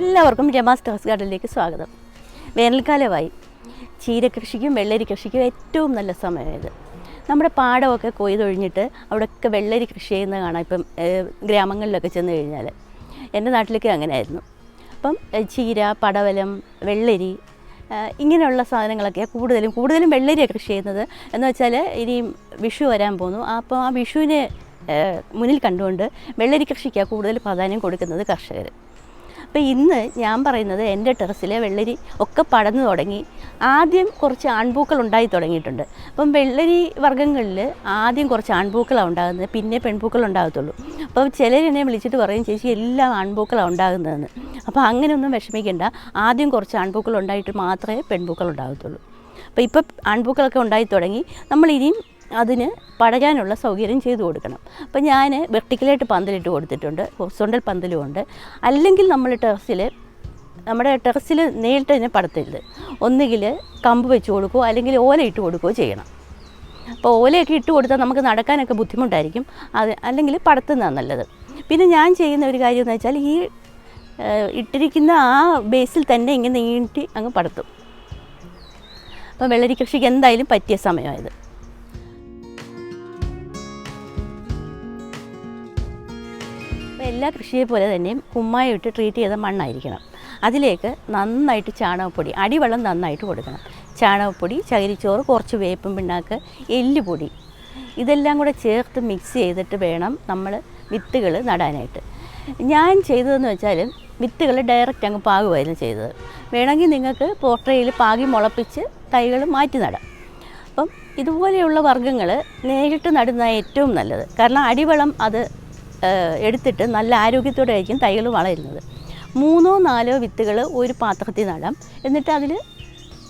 എല്ലാവർക്കും രമാസ് ടെറസ് ഗാർഡനിലേക്ക് സ്വാഗതം. വേനൽക്കാലമായി ചീര കൃഷിക്കും വെള്ളരി കൃഷിക്കും ഏറ്റവും നല്ല സമയമായത്. നമ്മുടെ പാടമൊക്കെ കൊയ്തൊഴിഞ്ഞിട്ട് അവിടെയൊക്കെ വെള്ളരി കൃഷി ചെയ്യുന്ന കാണാം ഇപ്പം ഗ്രാമങ്ങളിലൊക്കെ ചെന്ന് കഴിഞ്ഞാൽ എന്റെ നാട്ടിലൊക്കെ അങ്ങനെയായിരുന്നു. അപ്പം ചീര പടവലം വെള്ളരി ഇങ്ങനെയുള്ള സാധനങ്ങളൊക്കെ കൂടുതലും കൂടുതലും വെള്ളരിയാണ് കൃഷി ചെയ്യുന്നത്. എന്ന് വെച്ചാൽ ഇനിയും വിഷു വരാൻ പോകുന്നു. അപ്പോൾ ആ വിഷുവിനെ മുന്നിൽ കണ്ടുകൊണ്ട് വെള്ളരി കൃഷിക്കാണ് കൂടുതൽ പ്രാധാന്യം കൊടുക്കുന്നത് കർഷകർ അപ്പോൾ ഇന്ന് ഞാൻ പറയുന്നത് എന്റെ ടെറസിലെ വെള്ളരി ഒക്കെ പടന്നു തുടങ്ങി. ആദ്യം കുറച്ച് ആൺപൂക്കൾ ഉണ്ടായി തുടങ്ങിയിട്ടുണ്ട്. അപ്പം വെള്ളരി വർഗങ്ങളിൽ ആദ്യം കുറച്ച് ആൺപൂക്കളാണ് ഉണ്ടാകുന്നത്. പിന്നെ പെൺപൂക്കൾ ഉണ്ടാകത്തുള്ളൂ. അപ്പോൾ ചിലരെന്നെ വിളിച്ചിട്ട് പറയും ചേച്ചി എല്ലാം ആൺപൂക്കളാണ് ഉണ്ടാകുന്നതെന്ന്. അപ്പോൾ അങ്ങനെയൊന്നും വിഷമിക്കേണ്ട. ആദ്യം കുറച്ച് ആൺപൂക്കൾ ഉണ്ടായിട്ട് മാത്രമേ പെൺപൂക്കൾ ഉണ്ടാകത്തുള്ളൂ. അപ്പോൾ ഇപ്പോൾ ആൺപൂക്കളൊക്കെ ഉണ്ടായി തുടങ്ങി. നമ്മൾ ഇനിയും അതിന് പടരാനുള്ള സൗകര്യം ചെയ്തു കൊടുക്കണം. അപ്പം ഞാൻ വെർട്ടിക്കലായിട്ട് പന്തലിട്ട് കൊടുത്തിട്ടുണ്ട്. ഹൊറിസോണ്ടൽ പന്തലും ഉണ്ട്. അല്ലെങ്കിൽ നമ്മൾ ടെറസിൽ നമ്മുടെ ടെറസിൽ നേരിട്ട് തന്നെ പടത്തരുത്. ഒന്നുകിൽ കമ്പ് വെച്ച് കൊടുക്കുകയോ അല്ലെങ്കിൽ ഓല ഇട്ട് കൊടുക്കുകയോ ചെയ്യണം. അപ്പോൾ ഓലയൊക്കെ ഇട്ട് കൊടുത്താൽ നമുക്ക് നടക്കാനൊക്കെ ബുദ്ധിമുട്ടായിരിക്കും. അത് അല്ലെങ്കിൽ പടത്തുന്നതാണ് നല്ലത്. പിന്നെ ഞാൻ ചെയ്യുന്ന ഒരു കാര്യം എന്ന് വെച്ചാൽ ഈ ഇട്ടിരിക്കുന്ന ആ ബേസിൽ തന്നെ ഇങ്ങനെ നീട്ടി അങ്ങ് പടത്തും. അപ്പോൾ വെള്ളരി കൃഷിക്ക് എന്തായാലും പറ്റിയ സമയമായത്. എല്ലാ കൃഷിയെ പോലെ തന്നെയും കുമ്മായം ഇട്ട് ട്രീറ്റ് ചെയ്ത മണ്ണായിരിക്കണം. അതിലേക്ക് നന്നായിട്ട് ചാണകപ്പൊടി അടിവെള്ളം നന്നായിട്ട് കൊടുക്കണം. ചാണകപ്പൊടി ചകിരിച്ചോറ് കുറച്ച് വേപ്പും പിണ്ണാക്ക് എല്ലുപൊടി ഇതെല്ലാം കൂടെ ചേർത്ത് മിക്സ് ചെയ്തിട്ട് വേണം നമ്മൾ വിത്തുകൾ നടാനായിട്ട്. ഞാൻ ചെയ്തതെന്ന് വെച്ചാൽ വിത്തുകൾ ഡയറക്റ്റ് അങ്ങ് പാകുമായിരുന്നു ചെയ്തത്. വേണമെങ്കിൽ നിങ്ങൾക്ക് പോട്ടയിൽ പാകി മുളപ്പിച്ച് തൈകൾ മാറ്റി നടാം. അപ്പം ഇതുപോലെയുള്ള വർഗങ്ങൾ നേരിട്ട് നടുന്ന ഏറ്റവും നല്ലത്. കാരണം അടിവളം അത് എടുത്തിട്ട് നല്ല ആരോഗ്യത്തോടെ ആയിരിക്കും തൈകൾ വളരുന്നത്. മൂന്നോ നാലോ വിത്തുകൾ ഒരു പാത്രത്തിൽ നടാം. എന്നിട്ട് അതിൽ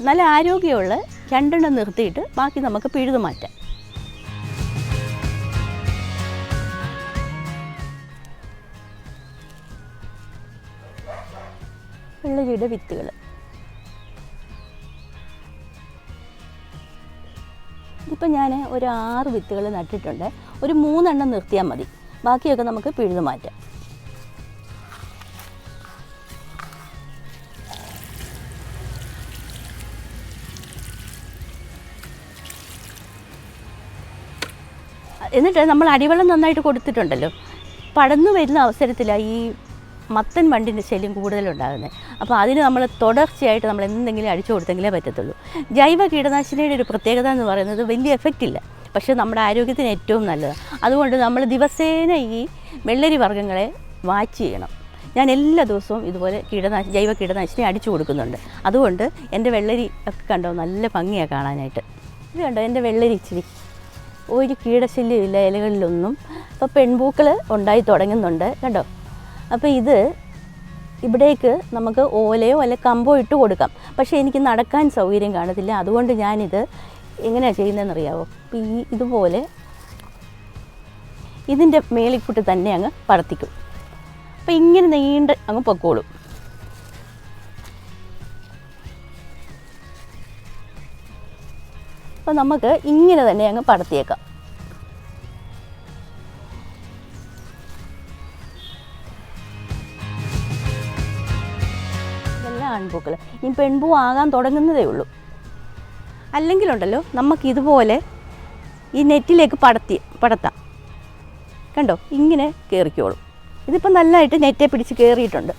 നല്ല ആരോഗ്യമുള്ള രണ്ടെണ്ണം നിർത്തിയിട്ട് ബാക്കി നമുക്ക് പിഴുതു മാറ്റാം. വെള്ളരിയുടെ വിത്തുകൾ ഇതിപ്പോൾ ഞാൻ ഒരു ആറ് വിത്തുകൾ നട്ടിട്ടുണ്ട്. ഒരു മൂന്നെണ്ണം നിർത്തിയാൽ മതി. ബാക്കിയൊക്കെ നമുക്ക് പിഴുതു മാറ്റാം. എന്നിട്ട് നമ്മൾ അടിവെള്ളം നന്നായിട്ട് കൊടുത്തിട്ടുണ്ടല്ലോ. പടന്നു വരുന്ന അവസരത്തിലാണ് ഈ മത്തൻ വണ്ടിന്റെ ശല്യം കൂടുതലുണ്ടാകുന്നത്. അപ്പോൾ അതിന് നമ്മൾ തുടർച്ചയായിട്ട് നമ്മൾ എന്തെങ്കിലും അടിച്ചു കൊടുത്തെങ്കിലേ പറ്റത്തുള്ളൂ. ജൈവ കീടനാശിനിയുടെ ഒരു പ്രത്യേകത എന്ന് പറയുന്നത് വലിയ എഫക്റ്റ് ഇല്ല. പക്ഷേ നമ്മുടെ ആരോഗ്യത്തിന് ഏറ്റവും നല്ലത്. അതുകൊണ്ട് നമ്മൾ ദിവസേന ഈ വെള്ളരി വർഗങ്ങളെ വാച്ച് ചെയ്യണം. ഞാൻ എല്ലാ ദിവസവും ഇതുപോലെ കീടനാശിനി ജൈവ കീടനാശിനി അടിച്ചു കൊടുക്കുന്നുണ്ട്. അതുകൊണ്ട് എന്റെ വെള്ളരി ഒക്കെ കണ്ടോ നല്ല ഭംഗിയാണ് കാണാനായിട്ട്. ഇത് കണ്ടോ എന്റെ വെള്ളരി ഇച്ചിരി. ഒരു കീടശല്യമില്ല ഇലകളിലൊന്നും. അപ്പോൾ പെൺപൂക്കൾ ഉണ്ടായി തുടങ്ങുന്നുണ്ട്. കണ്ടോ? അപ്പോൾ ഇത് ഇവിടേക്ക് നമുക്ക് ഓലയോ അല്ലെ കമ്പോ ഇട്ട് കൊടുക്കാം. പക്ഷേ എനിക്ക് നടക്കാൻ സൗകര്യം കാണത്തില്ല. അതുകൊണ്ട് ഞാനിത് എങ്ങനെയാണ് ചെയ്യുന്നതെന്ന് അറിയാവോ അപ്പോൾ ഈ ഇതുപോലെ ഇതിന്റെ മേളിക്കൂട്ട് തന്നെ അങ്ങ് പടത്തിക്കും. അപ്പോൾ ഇങ്ങനെ നീണ്ട് അങ്ങ് പൊക്കോളും. അപ്പോൾ നമുക്ക് ഇങ്ങനെ തന്നെ അങ്ങ് പടത്തിയേക്കാം. ആൺപൂക്കൾ ഇനി പെൺപൂ ആകാൻ തുടങ്ങുന്നതേ ഉള്ളൂ. അല്ലെങ്കിലുണ്ടല്ലോ നമുക്ക് ഇതുപോലെ ഈ നെറ്റിലേക്ക് പടത്തി പടത്താം. കണ്ടോ? ഇങ്ങനെ കയറിക്കോളും ഇതിപ്പോൾ നല്ലതായിട്ട് നെറ്റെ പിടിച്ച് കയറിയിട്ടുണ്ട്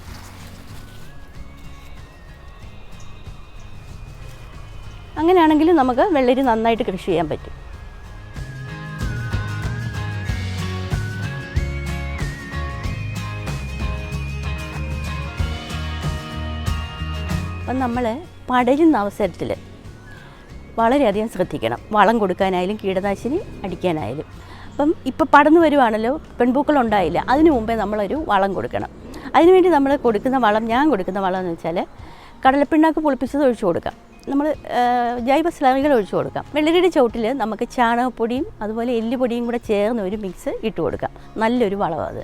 അങ്ങനെയാണെങ്കിൽ നമുക്ക് വെള്ളരി നന്നായിട്ട് കൃഷി ചെയ്യാൻ പറ്റും. അപ്പം നമ്മൾ പടരുന്ന അവസരത്തിൽ വളരെയധികം ശ്രദ്ധിക്കണം. വളം കൊടുക്കാനായാലും കീടനാശിനി അടിക്കാനായാലും. അപ്പം ഇപ്പം പടന്നു വരുവാണല്ലോ പെൺപൂക്കൾ ഉണ്ടായില്ല അതിനു മുമ്പേ നമ്മളൊരു വളം കൊടുക്കണം. അതിനുവേണ്ടി നമ്മൾ കൊടുക്കുന്ന വളം ഞാൻ കൊടുക്കുന്ന വളം എന്ന് വെച്ചാൽ കടലപ്പിണ്ണാക്ക് പുളിപ്പിച്ചത് ഒഴിച്ചു കൊടുക്കാം. നമ്മൾ ജൈവ സ്ലറികൾ ഒഴിച്ചു കൊടുക്കാം. വെള്ളരിയുടെ ചുവട്ടിൽ നമുക്ക് ചാണകപ്പൊടിയും അതുപോലെ എല്ലുപൊടിയും കൂടെ ചേർന്ന് ഒരു മിക്സ് ഇട്ട് കൊടുക്കാം. നല്ലൊരു വളമാണ് അത്.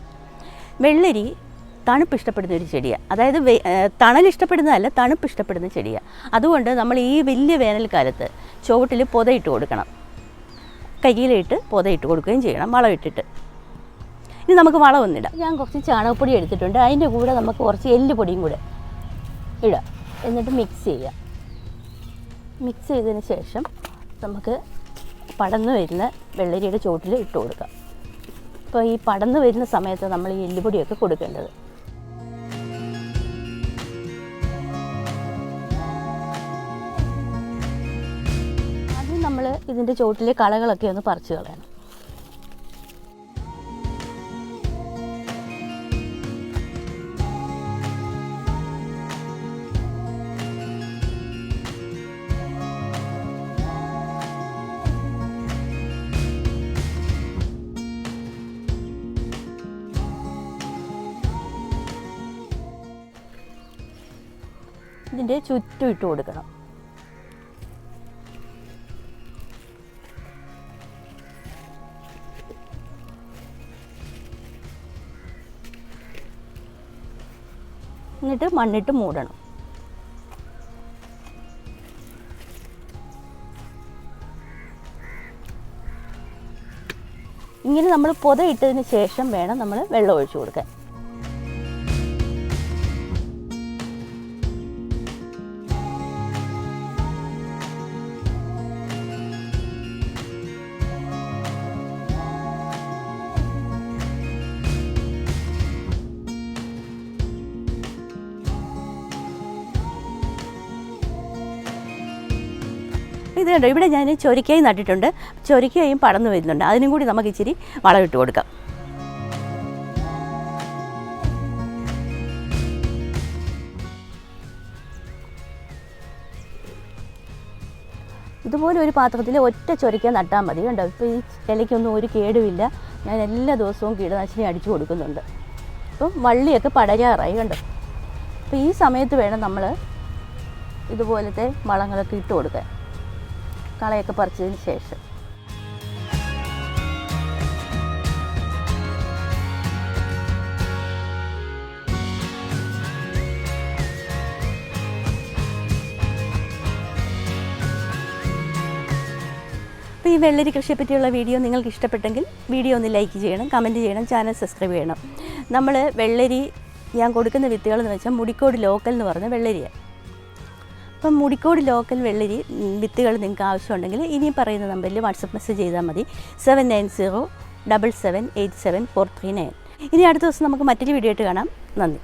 വെള്ളരി തണുപ്പ് ഇഷ്ടപ്പെടുന്ന ഒരു ചെടിയാണ് അതായത് തണൽ ഇഷ്ടപ്പെടുന്നതല്ല തണുപ്പ് ഇഷ്ടപ്പെടുന്ന ചെടിയാണ് അതുകൊണ്ട് നമ്മൾ ഈ വലിയ വേനൽക്കാലത്ത് ചുവട്ടിൽ പുതയിട്ട് കൊടുക്കണം. കയ്യിലിട്ട് പുതയിട്ട് കൊടുക്കുകയും ചെയ്യണം വളം ഇട്ടിട്ട്. ഇനി നമുക്ക് വളമൊന്നിടാം ഞാൻ കുറച്ച് ചാണകപ്പൊടി എടുത്തിട്ടുണ്ട്. അതിന്റെ കൂടെ നമുക്ക് കുറച്ച് എല്ലുപൊടിയും കൂടെ ഇടാം. എന്നിട്ട് മിക്സ് ചെയ്യാം. മിക്സ് ചെയ്തതിന് ശേഷം നമുക്ക് പടന്ന് വരുന്ന വെള്ളരിയുടെ ചുവട്ടിൽ ഇട്ട് കൊടുക്കാം. അപ്പോൾ ഈ പടന്ന് വരുന്ന സമയത്ത് നമ്മൾ ഈ എല്ലുപൊടിയൊക്കെ കൊടുക്കേണ്ടത്. നമ്മൾ ഇതിന്റെ ചോട്ടിലെ കളകളൊക്കെ ഒന്ന് പറിച്ചു കളയണം. ഇതിന്റെ ചുറ്റും ഇട്ട് കൊടുക്കണം. എന്നിട്ട് മണ്ണിട്ട് മൂടണം. ഇങ്ങനെ നമ്മൾ പൊത ഇട്ടതിന് ശേഷം വേണം നമ്മൾ വെള്ളം ഒഴിച്ചു കൊടുക്കാൻ. ഇത് കണ്ടോ ഇവിടെ ഞാൻ ചൊരിക്കയും നട്ടിട്ടുണ്ട്. ചൊരിക്കയും പടന്നു വരുന്നുണ്ട്. അതിനും കൂടി നമുക്ക് ഇച്ചിരി വളമിട്ട് കൊടുക്കാം. ഇതുപോലെ ഒരു പാത്രത്തിൽ ഒറ്റ ചൊരിക്ക നട്ടാൽ മതി. കണ്ടോ? ഇപ്പോൾ ഈ ഇലയ്ക്കൊന്നും ഒരു കേടുമില്ല. ഞാൻ എല്ലാ ദിവസവും കീടനാശിനി അടിച്ചു കൊടുക്കുന്നുണ്ട്. അപ്പം വള്ളിയൊക്കെ പടരാറായി. കണ്ടോ? അപ്പോൾ ഈ സമയത്ത് വേണം നമ്മൾ ഇതുപോലത്തെ വളങ്ങളൊക്കെ ഇട്ട് കൊടുക്കാൻ. കളയൊക്കെ പറിച്ചതിന് ശേഷം. അപ്പോൾ ഈ വെള്ളരി കൃഷിയെ പറ്റിയുള്ള വീഡിയോ നിങ്ങൾക്ക് ഇഷ്ടപ്പെട്ടെങ്കിൽ വീഡിയോ ഒന്ന് ലൈക്ക് ചെയ്യണം കമന്റ് ചെയ്യണം ചാനൽ സബ്സ്ക്രൈബ് ചെയ്യണം. നമ്മൾ വെള്ളരി ഞാൻ കൊടുക്കുന്ന വിത്തുകൾ എന്ന് വെച്ചാൽ മുടിക്കോട് ലോക്കൽ എന്ന് പറഞ്ഞ വെള്ളരിയാണ്. അപ്പം മുടിക്കോട് ലോക്കൽ വെള്ളരി വിത്തുകൾ നിങ്ങൾക്ക് ആവശ്യമുണ്ടെങ്കിൽ ഇനി പറയുന്ന നമ്പറിൽ വാട്സപ്പ് മെസ്സേജ് ചെയ്താൽ മതി. Seven nine zero double seven eight seven four three nine. ഇനി അടുത്ത ദിവസം നമുക്ക് മറ്റൊരു വീഡിയോ ആയിട്ട് കാണാം. നന്ദി.